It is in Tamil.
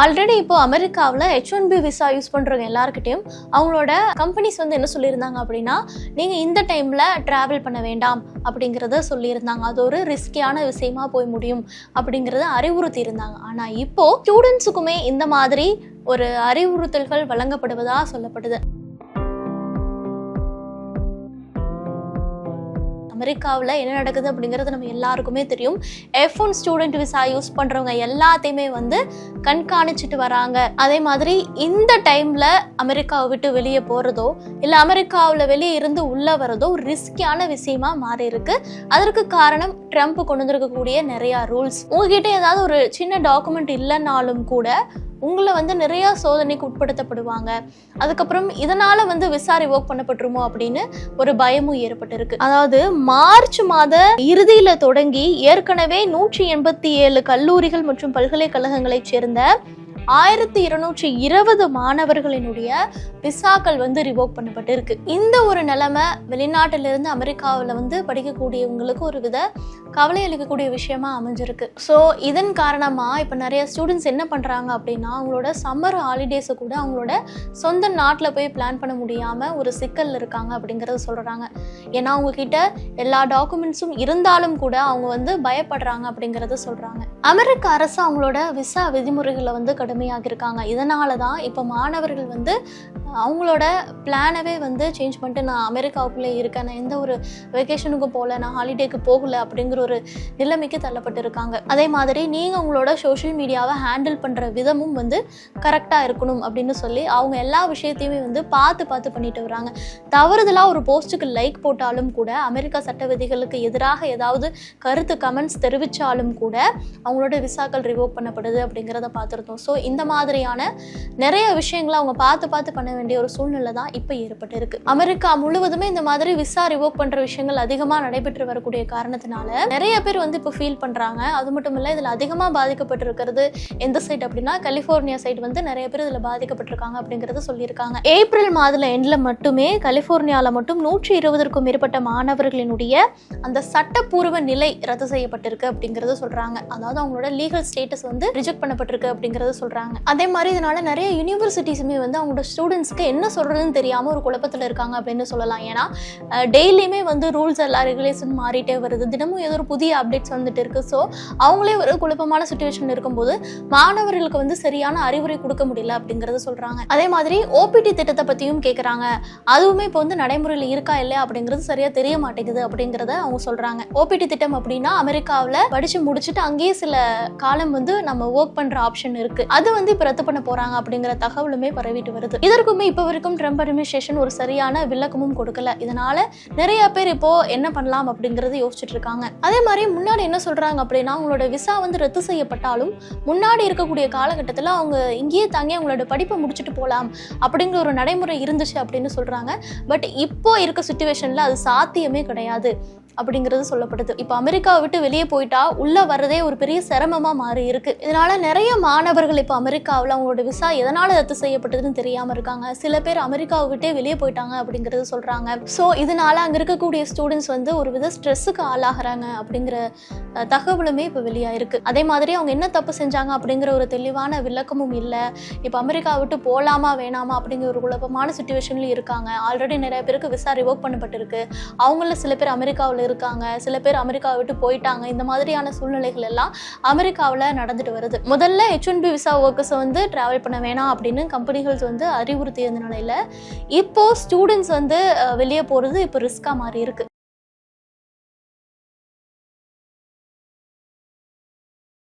ஆல்ரெடி இப்போ அமெரிக்காவில் H one B visa use பண்ணுறவங்க எல்லாருக்கிட்டையும் அவங்களோட கம்பெனிஸ் வந்து என்ன சொல்லியிருந்தாங்க அப்படின்னா நீங்கள் இந்த டைமில் ட்ராவல் பண்ண வேண்டாம் அப்படிங்கிறத சொல்லியிருந்தாங்க. அது ஒரு ரிஸ்கியான விஷயமா போய் முடியும் அப்படிங்கிறத அறிவுறுத்தி இருந்தாங்க ஆனால் இப்போது ஸ்டூடெண்ட்ஸுக்குமே இந்த மாதிரி ஒரு அறிவுறுத்தல்கள் வழங்கப்படுவதாக சொல்லப்படுது. அமெரிக்காவில் என்ன நடக்குது அப்படிங்கிறது நம்ம எல்லாருக்குமே தெரியும். F one student visa use பண்ணுறவங்க எல்லாத்தையுமே வந்து கண்காணிச்சிட்டு வராங்க. அதே மாதிரி இந்த டைமில் அமெரிக்காவை விட்டு வெளியே போகிறதோ இல்லை அமெரிக்காவில் வெளியே இருந்து உள்ளே வரதோ ரிஸ்கியான விஷயமா மாறி இருக்கு. அதற்கு காரணம் ட்ரம்ப் கொண்டு வந்திருக்கக்கூடிய நிறையா ரூல்ஸ் உங்ககிட்ட ஏதாவது ஒரு சின்ன டாக்குமெண்ட் இல்லைனாலும் கூட உங்களை வந்து நிறைய சோதனைக்கு உட்படுத்தப்படுவாங்க. அதுக்கப்புறம் இதனால வந்து விசாரி ஒர்க் பண்ணப்பட்டுருமோ அப்படின்னு ஒரு பயமும் ஏற்பட்டிருக்கு. அதாவது மார்ச் மாத இறுதியில தொடங்கி ஏற்கனவே நூற்றி எண்பத்தி ஏழு கல்லூரிகள் மற்றும் பல்கலைக்கழகங்களைச் சேர்ந்த ஆயிரத்தி இருநூற்றி இருபது மாணவர்களினுடைய விசாக்கள் வந்து ரிவோக் பண்ணப்பட்டிருக்கு. இந்த ஒரு நிலைமை வெளிநாட்டிலிருந்து அமெரிக்காவில் வந்து படிக்கக்கூடியவங்களுக்கு ஒரு வித கவலை அளிக்கக்கூடிய விஷயமா அமைஞ்சிருக்கு. ஸோ இதன் காரணமாக இப்போ நிறைய ஸ்டூடெண்ட்ஸ் என்ன பண்ணுறாங்க அப்படின்னா அவங்களோட சம்மர் ஹாலிடேஸை கூட அவங்களோட சொந்த நாட்டில் போய் பிளான் பண்ண முடியாமல் ஒரு சிக்கலில் இருக்காங்க அப்படிங்கிறத சொல்கிறாங்க ஏன்னா அவங்கக்கிட்ட எல்லா டாக்குமெண்ட்ஸும் இருந்தாலும் கூட அவங்க வந்து பயப்படுறாங்க அப்படிங்கிறத சொல்கிறாங்க அமெரிக்க அரசு அவங்களோட விசா விதிமுறைகளை வந்து கடுமையாக இருக்காங்க இதனால தான் இப்போ மாணவர்கள் வந்து அவங்களோட பிளானவே வந்து சேஞ்ச் பண்ணிட்டு நான் அமெரிக்காவுக்குள்ளே இருக்கேன். நான் எந்த ஒரு வெக்கேஷனுக்கும் போகல நான் ஹாலிடேக்கு போகல அப்படிங்கிற ஒரு நிலைமைக்கு தள்ளப்பட்டு இருக்காங்க அதே மாதிரி நீங்கள் உங்களோட சோஷியல் மீடியாவை ஹேண்டில் பண்ணுற விதமும் வந்து கரெக்டாக இருக்கணும் அப்படின்னு சொல்லி அவங்க எல்லா விஷயத்தையுமே வந்து பார்த்து பார்த்து பண்ணிட்டு வராங்க. தவறுதலாக ஒரு போஸ்ட்டுக்கு லைக் போட்டாலும் கூட அமெரிக்கா சட்ட விதிகளுக்கு எதிராக ஏதாவது கருத்து கமெண்ட்ஸ் தெரிவித்தாலும் கூட அவங்களோட விசாக்கள் ரிவோவ் பண்ணப்படுது அப்படிங்கிறத பார்த்துருந்தோம். ஸோ இந்த மாதிரியான நிறைய விஷயங்களை அவங்க பார்த்து பார்த்து பண்ண வேண்டிய ஒரு சூழ்நிலை தான் இப்போ ஏற்பட்டு இருக்கு அமெரிக்கா முழுவதுமே இந்த மாதிரி விசா ரிவோக் பண்ற விஷயங்கள் அதிகமாக நடைபெற்று வரக்கூடிய காரணத்தினால நிறைய பேர் வந்து இப்போ ஃபீல் பண்றாங்க. அது மட்டும் இல்லை இதில் அதிகமாக பாதிக்கப்பட்டிருக்கிறது எந்த சைட் அப்படின்னா கலிஃபோர்னியா சைடு வந்து நிறைய பேர் இதில் பாதிக்கப்பட்டிருக்காங்க அப்படிங்கிறத சொல்லியிருக்காங்க. ஏப்ரல் மாதத்தில் எண்ட்ல மட்டுமே கலிஃபோர்னியாவில் மட்டும் நூற்றி இருபதற்கும் மேற்பட்ட மாணவர்களினுடைய அந்த சட்டப்பூர்வ நிலை ரத்து செய்யப்பட்டிருக்கு அப்படிங்கறத சொல்றாங்க. அதாவது அவங்களோட லீகல் ஸ்டேட்டஸ் வந்து ரிஜெக்ட் பண்ணப்பட்டிருக்கு அப்படிங்கறத சொல்றாங்க. அதே மாதிரி இதனால நிறைய யூனிவர்சிட்டிஸுமே வந்து அவங்களோட ஸ்டூடெண்ட்ஸ்க்கு என்ன சொல்றதுன்னு தெரியாமல் ஒரு குழப்பத்தில் இருக்காங்க அப்படின்னு சொல்லலாம். ஏன்னா டெய்லியுமே வந்து ரூல்ஸ் எல்லாம் ரெகுலேஷன் மாறிட்டே வருது. தினமும் ஏதோ ஒரு புதிய அப்டேட்ஸ் வந்துட்டு இருக்கு. ஸோ அவங்களே ஒரு குழப்பமான சுச்சுவேஷன் இருக்கும்போது மாணவர்களுக்கு வந்து சரியான அறிவுரை கொடுக்க முடியல அப்படிங்கறத சொல்றாங்க. அதே மாதிரி ஓபிடி திட்டத்தை பற்றியும் கேட்குறாங்க அதுவுமே இப்போ வந்து நடைமுறையில் இருக்கா இல்லையா அப்படிங்கிறது சரியா தெரிய மாட்டேங்குது அப்படிங்கிறத அவங்க சொல்றாங்க. ஓபிடி திட்டம் அப்படின்னா அமெரிக்காவில் படித்து முடிச்சுட்டு அங்கேயே சில காலம் வந்து நம்ம ஒர்க் பண்ணுற ஆப்ஷன் இருக்கு. அது வந்து இப்போ ரத்து பண்ண போறாங்க அப்படிங்கிற தகவலுமே பரவிட்டு வருது. இதற்கு இதற்குமே இப்போ வரைக்கும் ட்ரம்ப் அட்மினிஸ்ட்ரேஷன் ஒரு சரியான விளக்கமும் கொடுக்கல. இதனால நிறைய பேர் இப்போ என்ன பண்ணலாம் அப்படிங்கறது யோசிச்சுட்டு இருக்காங்க. அதே மாதிரி முன்னாடி என்ன சொல்றாங்க அப்படின்னா அவங்களோட விசா வந்து ரத்து செய்யப்பட்டாலும் முன்னாடி இருக்கக்கூடிய காலகட்டத்தில் அவங்க இங்கேயே தாங்கி அவங்களோட படிப்பை முடிச்சுட்டு போகலாம் அப்படிங்கிற ஒரு நடைமுறை இருந்துச்சு அப்படின்னு சொல்றாங்க. பட் இப்போ இருக்க சுச்சுவேஷன்ல அது சாத்தியமே கிடையாது. அப்படிங்கிறது சொல்லப்படுது. இப்போ அமெரிக்காவை விட்டு வெளியே போயிட்டா உள்ளே வர்றதே ஒரு பெரிய சிரமமாக மாறி இருக்கு. இதனால நிறைய மாணவர்கள் இப்போ அமெரிக்காவில் அவங்களோட விசா எதனால் ரத்து செய்யப்பட்டதுன்னு தெரியாமல் இருக்காங்க. சில பேர் அமெரிக்காவை விட்டே வெளியே போயிட்டாங்க அப்படிங்கிறது சொல்கிறாங்க ஸோ இதனால அங்கே இருக்கக்கூடிய ஸ்டூடெண்ட்ஸ் வந்து ஒரு வித ஸ்ட்ரெஸ்ஸுக்கு ஆளாகிறாங்க அப்படிங்கிற தகவலுமே இப்போ வெளியாயிருக்கு. அதே மாதிரி அவங்க என்ன தப்பு செஞ்சாங்க அப்படிங்கிற ஒரு தெளிவான விளக்கமும் இல்லை. இப்போ அமெரிக்கா விட்டு போகலாமா வேணாமா அப்படிங்கிற ஒரு குழப்பமான சுச்சுவேஷன்லையும் இருக்காங்க. ஆல்ரெடி நிறைய பேருக்கு விசா ரிவோக் பண்ணப்பட்டிருக்கு. அவங்கள சில பேர் அமெரிக்காவில் இருக்காங்க. சில பேர் அமெரிக்காவை விட்டு போயிட்டாங்க. இந்த மாதிரியான சூழ்நிலைகள் எல்லாம் அமெரிக்காவில் நடந்துட்டு வருது. முதல்ல ஹெச் ஒன் பி விசா ஒர்க்கர்ஸை வந்து ட்ராவல் பண்ண வேணாம் அப்படின்னு கம்பெனிகள் வந்து அறிவுறுத்தியிருந்த நிலையில் இப்போது ஸ்டூடெண்ட்ஸ் வந்து வெளியே போகிறது இப்போ ரிஸ்க்காக மாறி இருக்கு.